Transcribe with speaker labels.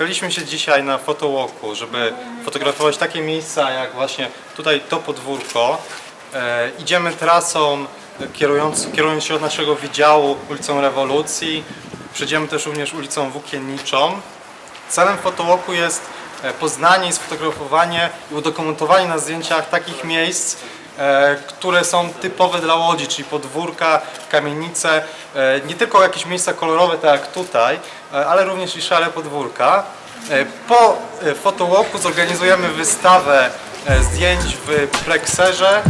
Speaker 1: Spotkaliśmy się dzisiaj na Photowalku, żeby fotografować takie miejsca jak właśnie tutaj to podwórko. E, idziemy trasą e, kierując, kierując się od naszego wydziału ulicą Rewolucji. Przejdziemy też również ulicą Włókienniczą. Celem Photowalku jest poznanie i sfotografowanie i udokumentowanie na zdjęciach takich miejsc, e, które są typowe dla Łodzi, czyli podwórka, kamienice, e, nie tylko jakieś miejsca kolorowe, tak jak tutaj, e, ale również i szare podwórka. E, Po e, Photowalku zorganizujemy wystawę e, zdjęć w Plexerze